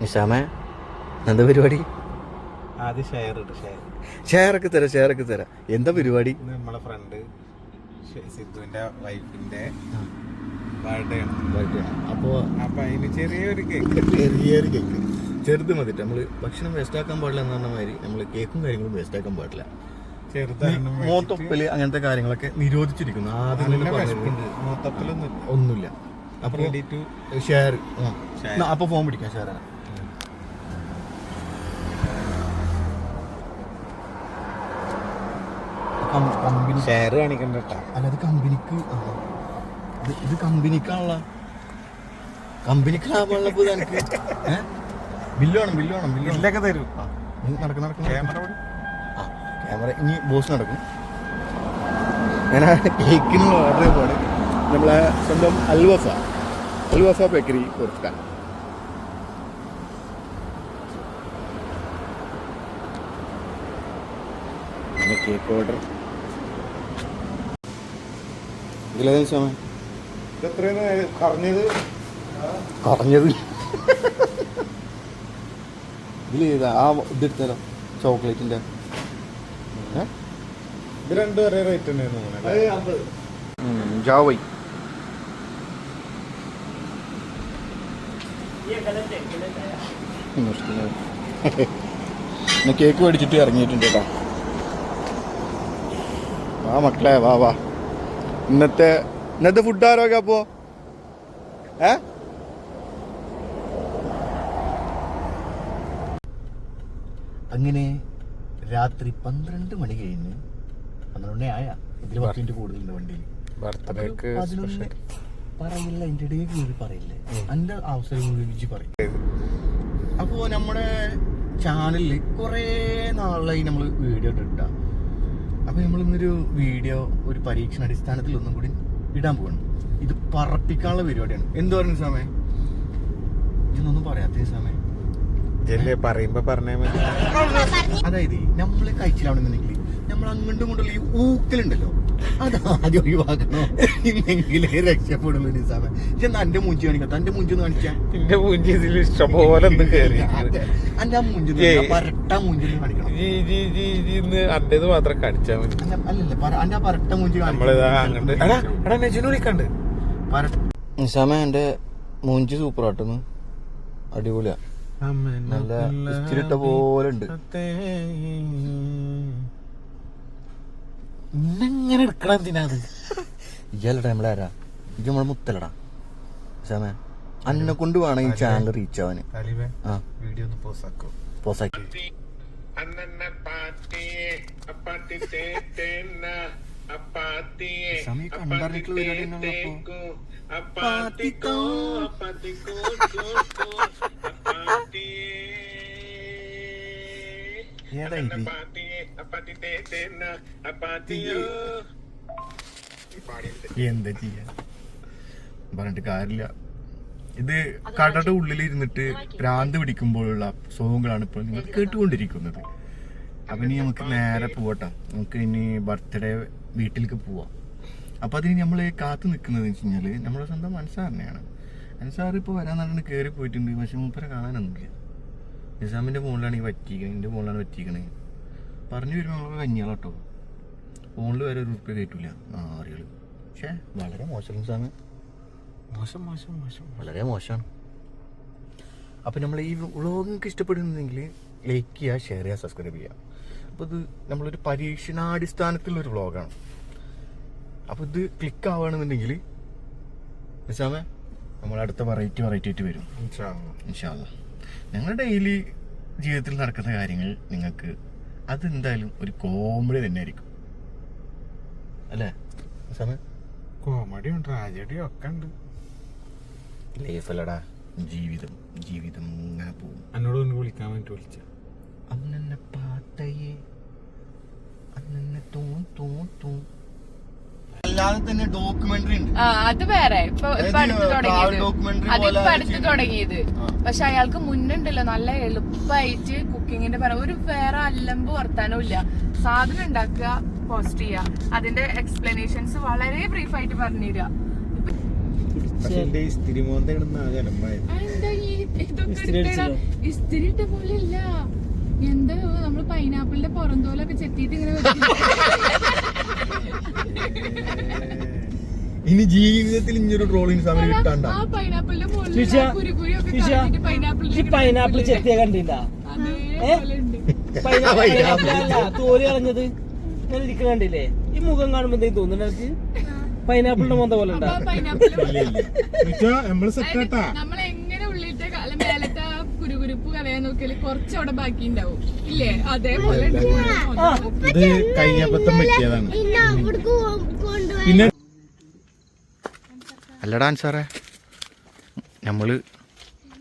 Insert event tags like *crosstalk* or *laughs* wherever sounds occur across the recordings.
നിഷാമേ എന്താ പരിപാടി? ആദ്യം ഷെയർ ഇട്ട് ഷെയർ ഷെയറൊക്കെ തരാം ഷെയറൊക്കെ തരാം. എന്താ പരിപാടി? നമ്മളെ ഫ്രണ്ട് സിദ്ധുവിന്റെ വൈഫിന്റെ ബർത്ത്ഡേ ആണ്. അപ്പോൾ അപ്പൊ അതിന് ചെറിയൊരു കേക്ക് ചെറിയൊരു കേക്ക് ചെറുത് മതിട്ട് നമ്മൾ ഭക്ഷണം വേസ്റ്റ് ആക്കാൻ പാടില്ല എന്ന് പറഞ്ഞ മാതിരി നമ്മൾ കേക്കും കാര്യങ്ങളും വേസ്റ്റ് ആക്കാൻ പാടില്ല. മോത്തൊപ്പൽ അങ്ങനത്തെ കാര്യങ്ങളൊക്കെ നിരോധിച്ചിരിക്കുന്നു. ആദ്യം ഒന്നുമില്ല. അപ്പൊ ഷെയർ അപ്പൊ ഫോം ഫോൺ പിടിക്കാം ഷെയർ കമ്പനി ഷെയർ കാണിക്കണ്ട അല്ല അത് കമ്പനിക്ക്. ഇത് കമ്പനിക്കാണുള്ള കമ്പനിക്ക് ലാഭമുള്ള എനിക്ക് ബില്ല് വേണം ബില്ല് വേണം ബില്ല് ബില്ലൊക്കെ തരും. നടക്കും നടക്കും ക്യാമറ ആ ക്യാമറ ഇനി ബോസ് നടക്കും. ഞാൻ കേക്കിന് ഓർഡർ ചെയ്തോടെ നമ്മളെ സ്വന്തം അൽവസ അൽവസ ബേക്കറി കൊടുക്കാൻ കേക്ക് ഓർഡർ ഇതിലേതാ പറഞ്ഞത് ഇതിൽ ചെയ്താ ആ ഇതെടുത്താലോ ചോക്ലേറ്റിന്റെ. ഇത് രണ്ടും ഒരേ റേറ്റ് തന്നെയാണ് തോന്നുന്നത് ജാവൈ കേക്ക് മേടിച്ചിട്ട് ഇറങ്ങിയിട്ടുണ്ട് കേട്ടോ. വാ മക്കളെ വാ വാ. ഇന്നത്തെ ഇന്നത്തെ ഫുഡ് ആരോഗ്യ അപ്പോ? ഏ? അങ്ങനെ രാത്രി പന്ത്രണ്ട് മണി കഴിഞ്ഞ് പന്ത്രണ്ടേ ആയ. ഇതിൽ പത്ത് മിനിറ്റ് കൂടുതലുണ്ട് വണ്ടിയിൽ പതിനൊന്ന് പറയില്ല എന്റെ ഇടയിൽ കയറി പറയില്ലേ. എന്റെ അവസരം വിളിച്ച് പറയും. അപ്പോ നമ്മുടെ ചാനലിൽ കുറേ നാളായി നമ്മൾ വീഡിയോ ഇട്ടിട്ട. അപ്പോൾ നമ്മൾ ഇന്നൊരു വീഡിയോ ഒരു പരീക്ഷണ അടിസ്ഥാനത്തിൽ ഒന്നും കൂടി ഇടാൻ പോകണം ഇത് പറപ്പിക്കാനുള്ള പരിപാടിയാണ്. എന്ത് പറയുന്ന സമയം ഇതൊന്നും പറയാത്ത സമയം പറയുമ്പോ പറഞ്ഞാ മതി. അതായത് നമ്മൾ കഴിച്ചിലാവണമെന്നുണ്ടെങ്കിൽ നമ്മൾ അങ്ങോട്ടും ഇങ്ങോട്ടുള്ള ഈ ഊക്കലുണ്ടല്ലോ അത് ആദ്യം ഒഴിവാക്കണോ? ഇല്ലെങ്കിലേ രക്ഷപ്പെടുള്ളൂ നിസാമ. പക്ഷെ തന്റെ മൂഞ്ചി കാണിക്കാം തന്റെ മൂഞ്ചി ഒന്ന് കാണിച്ചാ. എന്റെ മൂഞ്ചി ഇതിൽ ഇഷ്ടംപോലെ ഒന്ന് അന്റെ ആ മൂഞ്ചി. പരട്ട മൂഞ്ചി ഒന്ന് കാണിക്കണം. അന്റേത് മാത്രം കാണിച്ചാ മതി. അല്ല- അല്ലല്ല എന്റെ ആ പരട്ട മൂഞ്ചി കാണിക്കണം നിസാമ എന്റെ മൂഞ്ചി സൂപ്പർ ആട്ടെന്ന് അടിപൊളിയാ. നല്ല ഇസ്തിരിട്ട പോലെ ഉണ്ട്. ഇന്നെങ്ങനെ എടുക്കണം എന്തിനാത് അത്? ഇയാലടാ നമ്മളെ ആരാ? ഇത് നമ്മളെ മുത്തലടാ. നിസാമ അന്നെ കൊണ്ട് വേണം ഈ ചാനൽ റീച്ച് ആവാന്. താലിബേ ആ. വീഡിയോ ഒന്ന് പോസ് ആക്കോ. പോസാക്കി സമയം എന്താ ചെയ്യാ? പറഞ്ഞിട്ട് കാര്യമില്ല. ഇത് കടയുടെ ഉള്ളിൽ ഇരുന്നിട്ട് ഭ്രാന്ത് പിടിക്കുമ്പോഴുള്ള സോങ്ങുകളാണ് ഇപ്പോൾ നിങ്ങൾ കേട്ടുകൊണ്ടിരിക്കുന്നത്. അപ്പൊ ഇനി നമുക്ക് നേരെ പോവട്ടെ. നമുക്ക് ഇനി ബർത്ത്ഡേ വീട്ടിലേക്ക് പോവാം. അപ്പൊ അതിന് നമ്മൾ കാത്തു നിൽക്കുന്നത് വെച്ച് കഴിഞ്ഞാൽ നമ്മുടെ സ്വന്തം അൻസാറിനെയാണ്. അൻസാർ ഇപ്പോൾ വരാൻ പറഞ്ഞ് കയറി പോയിട്ടുണ്ട്. പക്ഷെ മൂപ്പരെ കാണാനൊന്നുമില്ല. നിസാമിന്റെ ഫോണിലാണ് ഈ പറ്റിക്കണേ എന്റെ ഫോണിലാണ് പറ്റിക്കണേ പറഞ്ഞു വരുമ്പോൾ നമ്മളൊക്കെ കഞ്ഞിയാളട്ടോ ഫോണിൽ വരെ ഒരു റുപ്യ കയറ്റൂല. ആറുകൾ പക്ഷേ വളരെ മോശം നിസാമ് മോശം മോശം മോശം വളരെ മോശമാണ്. അപ്പോൾ നമ്മൾ ഈ വ്ളോഗിങ്ങൾക്ക് ഇഷ്ടപ്പെടുന്നുണ്ടെങ്കിൽ ലൈക്ക് ചെയ്യുക ഷെയർ ചെയ്യുക സബ്സ്ക്രൈബ് ചെയ്യുക. അപ്പോൾ ഇത് നമ്മളൊരു പരീക്ഷണാടിസ്ഥാനത്തിലുള്ള ഒരു വ്ളോഗാണ്. അപ്പോൾ ഇത് ക്ലിക്ക് ആവുകയാണെന്നുണ്ടെങ്കിൽ നിസാമേ നമ്മൾ അടുത്ത വെറൈറ്റി വെറൈറ്റി ആയിട്ട് വരും. ഇൻഷാല്ല ഞങ്ങളുടെ ഡെയിലി ജീവിതത്തിൽ നടക്കുന്ന കാര്യങ്ങൾ നിങ്ങൾക്ക് അതെന്തായാലും ഒരു കോമഡി തന്നെ ആയിരിക്കും അല്ലേ കോമഡിയും ട്രാജഡിയും ഒക്കെ ഉണ്ട്. ലൈഫല്ലടാ ജീവിതം ജീവിതം ഇങ്ങനെ പോകും. എന്നോട് ഒന്ന് വിളിക്കാൻ വേണ്ടി വിളിച്ച. അന്നെ പാട്ടയെ അന്നെ തൂ തൂ തൂ അല്ലാതെ തന്നെ ഡോക്യുമെന്ററി ഉണ്ട്. ആ അത് വേറെ. ഇപ്പൊ ഇപ്പൊ അടുത്ത് തുടങ്ങിയത്. അതിപ്പോ അടുത്ത്. തുടങ്ങിയത്. പക്ഷെ അയാൾക്ക് മുന്നുണ്ടല്ലോ നല്ല എളുപ്പമായിട്ട് കുക്കിങ്ങിന്റെ പറ ഒരു വേറെ അല്ലമ്പ് വർത്താനവും ഇല്ല. സാധനം ഉണ്ടാക്കുക പോസ്റ്റ് ചെയ്യുക. അതിന്റെ എക്സ്പ്ലനേഷൻസ് വളരെ ബ്രീഫ് ആയിട്ട് പറഞ്ഞു തരിക എന്താ? പോലെ നമ്മൾ പൈനാപ്പിളിന്റെ പുറന്തോലൊക്കെ ചെത്തിയിട്ട് ഇങ്ങനെ. *laughs* ഇനി ജീവിതത്തിൽ ഇനിയൊരു ട്രോളിങ് സമയം കിട്ടാണ്ട. ഈ പൈനാപ്പിൾ ചെത്തിയ കണ്ടില്ല തോൽ കളഞ്ഞത് ഞാൻ ഇരിക്കണ കണ്ടില്ലേ? ഈ മുഖം കാണുമ്പോ എന്തെങ്കിലും തോന്നുന്നു എനിക്ക് പൈനാപ്പിളിന്റെ മൊന്ത പോലെ അപ്പൊ ഉണ്ടാ ആ പൈനാപ്പിൾ നമ്മൾ സെറ്റാട്ടാ നമ്മൾ എങ്ങനെ ഉള്ളിട്ട് അല്ല മേലത്തെ ആ നോക്കിയാൽ കുറച്ച് അവിടെ ബാക്കി ഉണ്ടാവും ഇല്ലേ അതേപോലെ ഇത് കയ്യബദ്ധം പറ്റിയതാണ്. പിന്നെ? അല്ലടാ സാറേ നമ്മൾ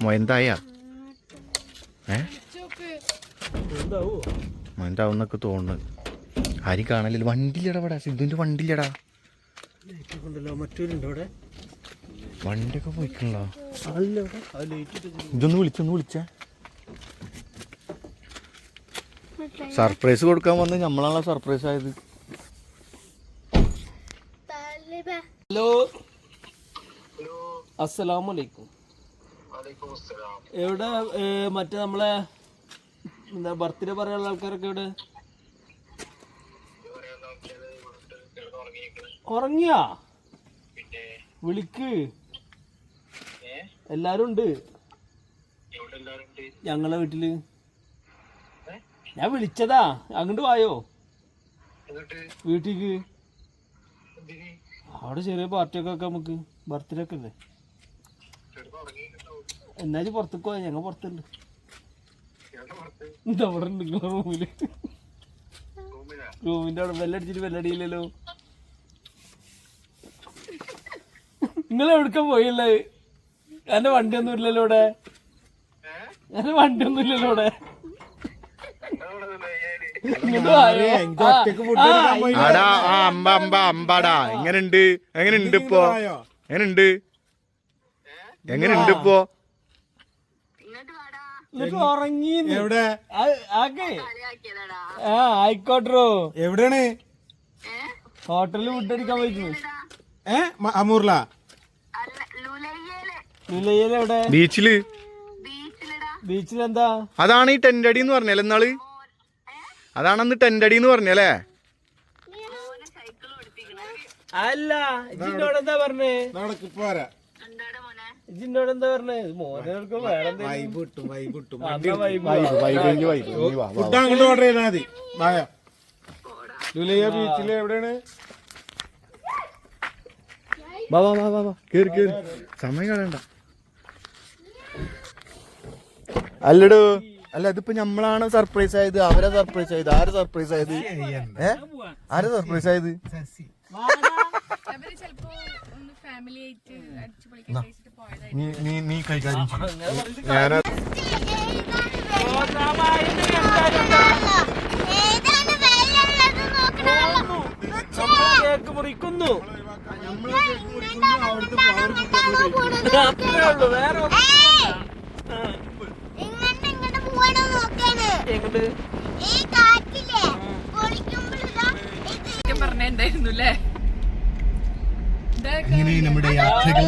മൊയന്തായ? ഏ? മൊയന്താവുന്നൊക്കെ തോന്നുന്നു. ആരും കാണലില്ല? വണ്ടിയിലടാ ഇവിടെ. സിന്ധുവിന്റെ വണ്ടിയിലടാ. വണ്ടിയൊക്കെ പോയിക്കണല്ലോ. ഇതൊന്ന് വിളിച്ചൊന്ന് വിളിച്ചേ. സർപ്രൈസ് കൊടുക്കാൻ വന്ന് നമ്മളാണ് സർപ്രൈസ് ആയത്. ഹലോ. അസ്സലാമു അലൈക്കും എവിടെ മറ്റേ നമ്മളെ എന്താ ബർത്ത്ഡേ പറയാനുള്ള ആൾക്കാരൊക്കെ എവിടെ? ഉറങ്ങിയാ? വിളിക്ക്. എല്ലാരും ഉണ്ട്? ഞങ്ങളെ വീട്ടിൽ. ഞാൻ വിളിച്ചതാ. അങ്ങോട്ട് വായോ? വീട്ടിക്ക്? അവിടെ ചെറിയ പാർട്ടിയൊക്കെ വെക്കാം നമുക്ക്. ബർത്ത്ഡേ ഒക്കെ അല്ലേ? എന്നാലും പുറത്തേക്ക് പോയാ? ഞങ്ങൾ പുറത്തുണ്ട്. അവിടെ ഉണ്ട് നിങ്ങളെ റൂമിൽ? റൂമിന്റെ അവിടെ വെല്ലടിച്ചിട്ട് വെല്ലടിയില്ലല്ലോ നിങ്ങൾ എവിടക്ക പോയില്ലേ എന്റെ വണ്ടി ഒന്നും ഇല്ലല്ലോ ഇവിടെ. എന്റെ വണ്ടി ഒന്നും ഇല്ലല്ലോ ഇവിടെ ഇങ്ങോട്ട് വായോ. ആ, ആ, ആടാ ആ അമ്പ അമ്പ അമ്പാടാ. എങ്ങനുണ്ട്? എങ്ങനുണ്ട് ഇപ്പോ? എങ്ങനുണ്ട്? എങ്ങനുണ്ട് ഇപ്പോ? ഉറങ്ങി എവിടെ? ആ ആയിക്കോട്ടോ എവിടെയാണ്? ഹോട്ടലിൽ ഫുഡ് അടിക്കാൻ പോയിരുന്നു ഏ? അമൂർല നിലയിൽ എവിടെ? ബീച്ചിൽ? ബീച്ചിൽ എന്താ അതാണ് ഈ ടെന്റ് അടി എന്ന് പറഞ്ഞല്ലേ എന്നാൾ അതാണ് അന്ന് ടെന്റ് അടി എന്ന് പറഞ്ഞല്ലേ? അല്ല ഇജിന്നോട് എന്താ പറഞ്ഞേ? നടക്ക് പോരാ ഇജിന്നോട് എന്താ പറഞ്ഞേ? മോനെ എടുക്കും വേറെ വൈബ് കിട്ടും വൈബ് കിട്ടും ഫുഡ് അങ്ങോട്ട് ഓർഡർ ചെയ്താൽ മതി. വായോ. ലുലയ്യ ബീച്ചിൽ എവിടെയാണ്? കേറി കേറി. സമയം കളയണ്ട. അല്ലടോ. അല്ല ഇതിപ്പോ നമ്മളാണ് സർപ്രൈസ് ആയത്? അവരെ സർപ്രൈസ് ആയത്? ആര് സർപ്രൈസ് ആയത്? ഏ? ആര് സർപ്രൈസ് ആയത്? അവർ ചെലപ്പോ ഒന്ന് ഫാമിലി ആയിട്ട് അടിച്ചു പൊളിക്കാൻ കഴിച്ചിട്ട് പോയതായിരിക്കും. നീ നീ നീ കൈകാര്യം. ഞാനാ കേക്ക് മുറിക്കുന്നു. അത്രേ ഉള്ളൂ വേറെ എങ്ങോട്ട് പറഞ്ഞിട്ടുണ്ടായിരുന്നു അല്ലേ ഇങ്ങനെ നമ്മുടെ യാത്രകൾ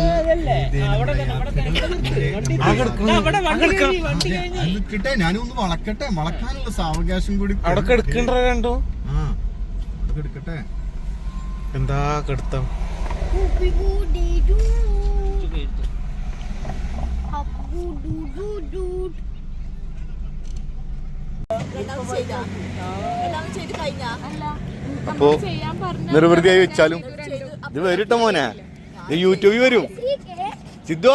കിട്ടെ. ഞാനും ഒന്ന് വളക്കട്ടെ. വളക്കാനുള്ള സാവകാശം കൂടി അവിടെ കെടുക്കണ്ട രണ്ടോ? ആ അവിടെ എടുക്കട്ടെ. എന്താ കെടുത്തം? ഉപ്പികൂടിടൂ, അപ്പുടുടുടു. അപ്പോ ചെയ്യാൻ പറഞ്ഞു നിർവൃതിയായി വെച്ചാലും ഇത് വരട്ടോ മോനെ? ഇത് യൂട്യൂബിൽ വരും. സിദ്ധോ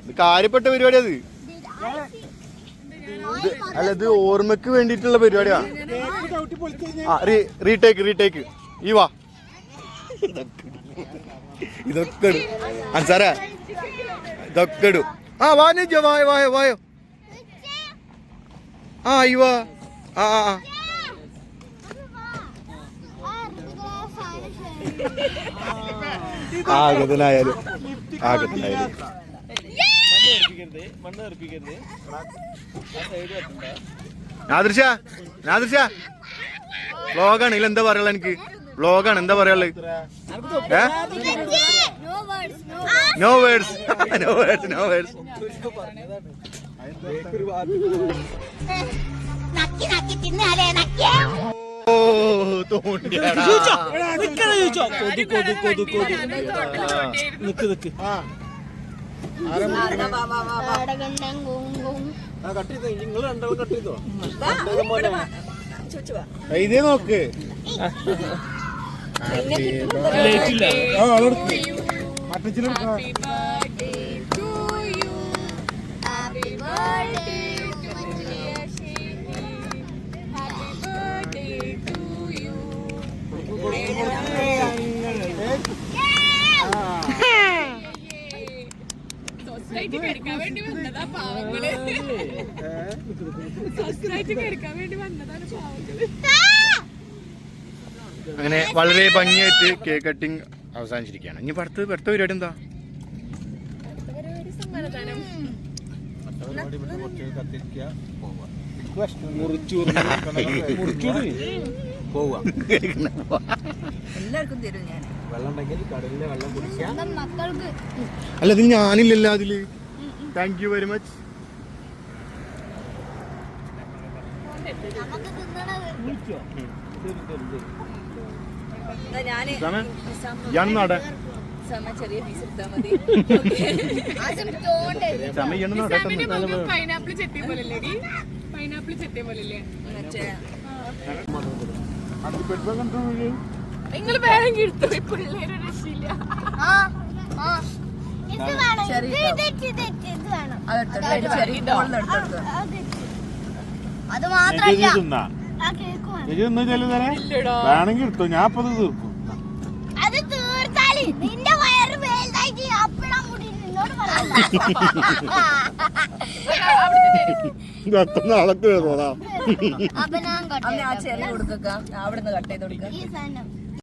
ഇത് കാര്യപ്പെട്ട പരിപാടിയാ അത് അല്ല ഇത് ഓർമ്മക്ക് വേണ്ടിയിട്ടുള്ള പരിപാടിയാ. റീടേക്ക് റീടേക്ക് ഈ വാ. ഇതൊക്കെ ഇടും. ഇതൊക്കെ ആ വാ വായോ വായോ വായോ ആ ഇവ. ആ ആ ആ. ആഗതനായാലും ആഗതനായാലും. നാദൃശ നാദൃശ വ്ളോഗാണ് ഇതിൽ എന്താ പറയാനുള്ള എനിക്ക്? വ്ളോഗാണ് എന്താ words, no words no words no words കുങ്കും ഇതേ നോക്ക് ഇല്ല അങ്ങനെ വളരെ ഭംഗിയായിട്ട് കേക്ക് കട്ടിങ് അവസാനിച്ചിരിക്കുകയാണ്. ഇനി അടുത്ത അടുത്ത പരിപാടി എന്താ? അല്ല ഇത് ഞാനില്ലല്ലോ അതിൽ. താങ്ക് യു വെരി മച്ച് നമുക്ക് തിന്നണത് ഇയാൾ നാടെ ചെറിയ പീസ് എടുത്താൽ മതി ആദ്യം തോണ്ടരുത് സമയം ഇയാൾ നാടെ പൈനാപ്പിൾ ചെട്ടിയ പോലല്ലേ പൈനാപ്പിൾ ചെട്ടിയ പോലല്ലേ? നിങ്ങൾ വേണമെങ്കിൽ എടുത്തു ഈ പിള്ളേര് രക്ഷയില്ല. ആ ആ. ഇത് വേണം. ഇത് ഇത്. ഇത് ഇത് ഇത് വേണം. അത് അത് മാത്രല്ല. തിന്നാ ആ കേക്ക് വേണം ഇത് തിന്നു ചെല്ലുതരെ വേണമെങ്കിൽ എടുത്തോ. ഞാൻ അപ്പൊ തീർക്കും. അത് തീർത്താൽ നിന്റെ വയറ് വലുതായിട്ട് അപ്പഴാ മുടി നിന്നോട് പറയണ്ട. നാളെ കേറോടാ അപ്പൊ ഞാൻ കട്ട് അവിടുന്ന് കട്ട് ചെയ്ത് കൊടുക്ക. ഈ സാധനം.